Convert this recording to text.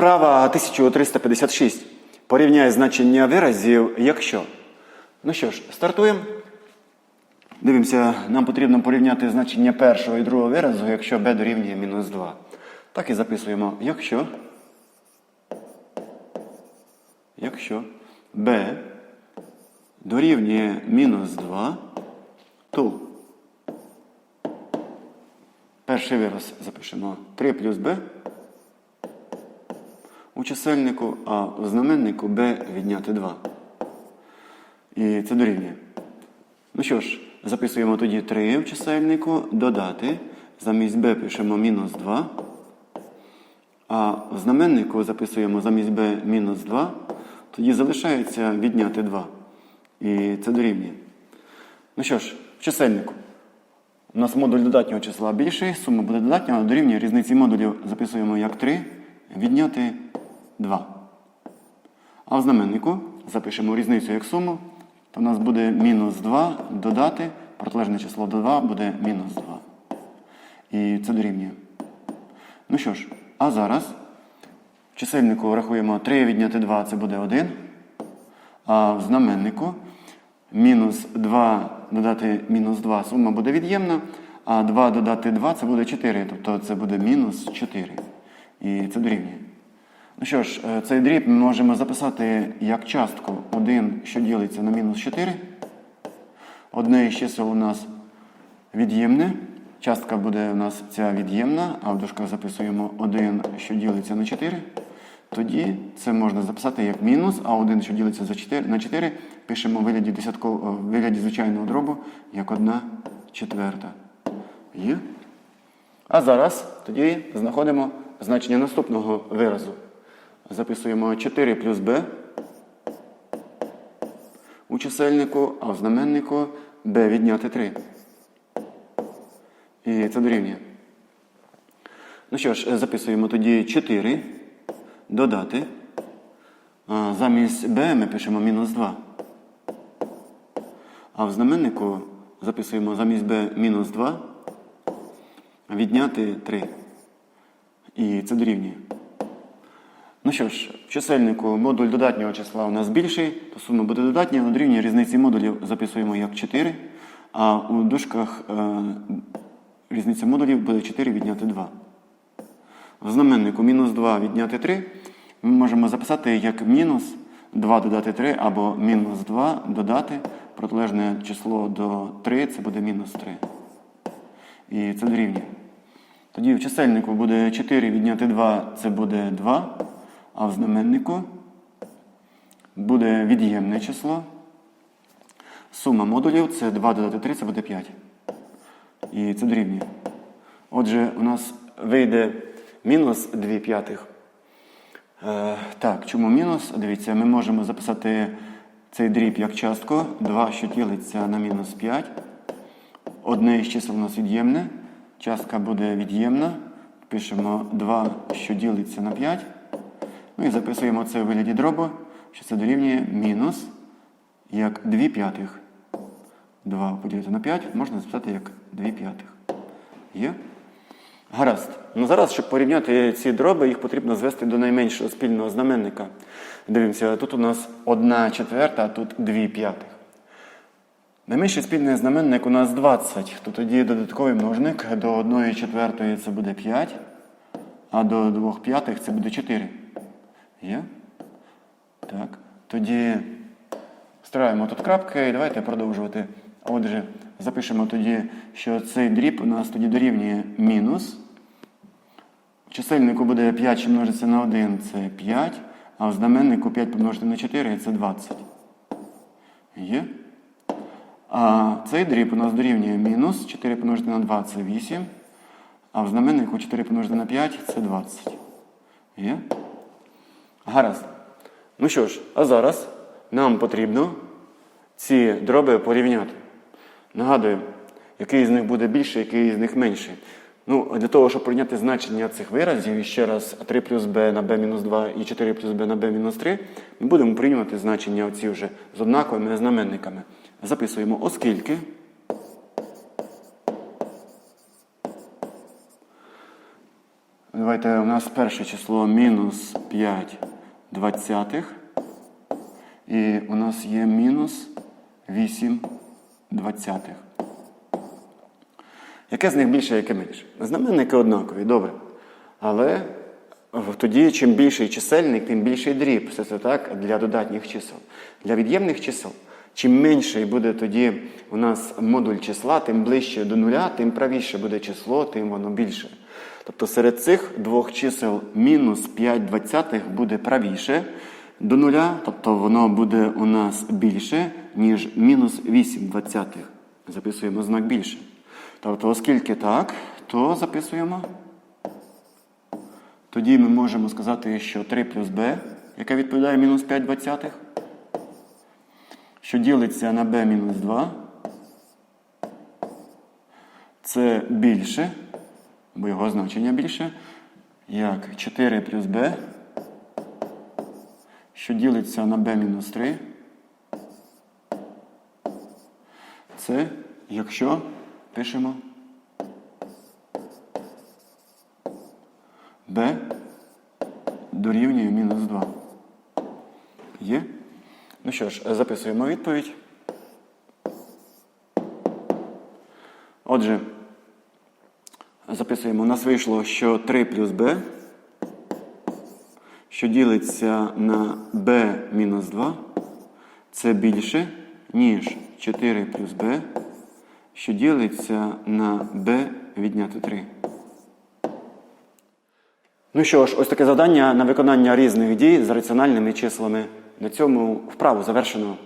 Вправа 1356. Порівняй значення виразів, якщо. Ну що ж, стартуємо. Дивимося, нам потрібно порівняти значення першого і другого виразу, якщо b дорівнює мінус 2. Так і записуємо, якщо. Якщо b дорівнює мінус 2, то перший вираз запишемо 3 плюс b у чисельнику, а у знаменнику b відняти 2. І це дорівнює. Ну що ж, записуємо тоді 3 в чисельнику, додати. Замість b пишемо мінус 2. А в знаменнику записуємо замість b мінус 2. Тоді залишається відняти 2. І це дорівнює. Ну що ж, в чисельнику. У нас модуль додатнього числа більший, сума буде додатня, але дорівнює різниці модулів записуємо як 3, відняти 2. А в знаменнику запишемо різницю як суму, то у нас буде мінус 2 додати, протилежне число до 2 буде мінус 2. І це дорівнює. Ну що ж, а зараз в чисельнику рахуємо 3 відняти 2 це буде 1. А в знаменнику мінус 2 додати мінус 2 сума буде від'ємна, а 2 додати 2 це буде 4, тобто це буде мінус 4. І це дорівнює. Ну що ж, е, цей дріб ми можемо записати як частку 1, що ділиться на мінус 4. Одне із чисел у нас від'ємне. Частка буде у нас ця від'ємна, а в дужках записуємо 1, що ділиться на 4. Тоді це можна записати як мінус, а 1, що ділиться за 4, на 4, пишемо в вигляді, десяткового, в вигляді звичайного дробу як 1 четверта. Є? А зараз тоді знаходимо значення наступного виразу. Записуємо 4 плюс b у чисельнику, а в знаменнику b відняти 3. І це дорівнює. Ну що ж, записуємо тоді 4 додати. Замість b ми пишемо мінус 2. А в знаменнику записуємо замість b мінус 2, відняти 3. І це дорівнює. Ну що ж, в чисельнику модуль додатнього числа у нас більший, то сума буде додатня, але дорівнює різниці модулів записуємо як 4, а у дужках е, різниця модулів буде 4 відняти 2. В знаменнику мінус 2 відняти 3 ми можемо записати як мінус 2 додати 3 або мінус 2 додати протилежне число до 3 це буде мінус 3. І це дорівнює. Тоді в чисельнику буде 4 відняти 2 це буде 2. А в знаменнику буде від'ємне число. Сума модулів це 2 додати 3, це буде 5. І це дорівнює. Отже, у нас вийде мінус 2 п'ятих. Е, так, чому мінус? Дивіться, ми можемо записати цей дріб як частку. 2, що ділиться на мінус 5. Одне із чисел у нас від'ємне. Частка буде від'ємна. Пишемо 2, що ділиться на 5. Ну і записуємо це у вигляді дробу, що це дорівнює мінус як 2 п'ятих. 2 поділити на 5 можна записати як 2 п'ятих. Є? Гаразд. Ну зараз, щоб порівняти ці дроби, їх потрібно звести до найменшого спільного знаменника. Дивимося, тут у нас 1 четверта, а тут 2 п'ятих. Найменший спільний знаменник у нас 20, то тоді додатковий множник до 1 четвертої це буде 5, а до 2 п'ятих це буде 4. Є? Так. Тоді стираємо тут крапки і давайте продовжувати. Отже, запишемо тоді, що цей дріб у нас тоді дорівнює мінус. В чисельнику буде 5, що множиться на 1, це 5, а в знаменнику 5 помножити на 4 це 20. Є? А цей дріб у нас дорівнює мінус. 4 помножити на 2 це 8. А в знаменнику 4 помножити на 5 це 20. Є? Гаразд. Ну що ж, а зараз нам потрібно ці дроби порівняти. Нагадую, який з них буде більший, який з них менший. Ну, Для того, щоб прийняти значення цих виразів, ще раз 3 плюс b на b-2 і 4 плюс b на b-3, ми будемо приймати значення оці вже з однаковими знаменниками. Записуємо, оскільки. Давайте у нас перше число мінус 5 двадцятих. І у нас є мінус 8 двадцятих. Яке з них більше, яке менше? Знаменники однакові, добре. Але тоді, чим більший чисельник, тим більший дріб. Все це так для додатніх чисел. Для від'ємних чисел, чим менший буде тоді у нас модуль числа, тим ближче до нуля, тим правіше буде число, тим воно більше. Тобто серед цих двох чисел мінус 5 двадцятих буде правіше до нуля, тобто воно буде у нас більше, ніж мінус 8 двадцятих. Записуємо знак більше. Тобто, оскільки так, то записуємо. Тоді ми можемо сказати, що 3 плюс b, яке відповідає мінус 5 двадцятих, що ділиться на b мінус 2, це більше, бо його значення більше, як 4 плюс b, що ділиться на b мінус 3. Це якщо пишемо b дорівнює мінус 2. Є? Ну що ж, записуємо відповідь. Отже, записуємо, у нас вийшло, що 3 плюс b, що ділиться на b мінус 2, це більше, ніж 4 плюс b, що ділиться на b відняти 3. Ну що ж, ось таке завдання на виконання різних дій з раціональними числами. На цьому вправу завершено.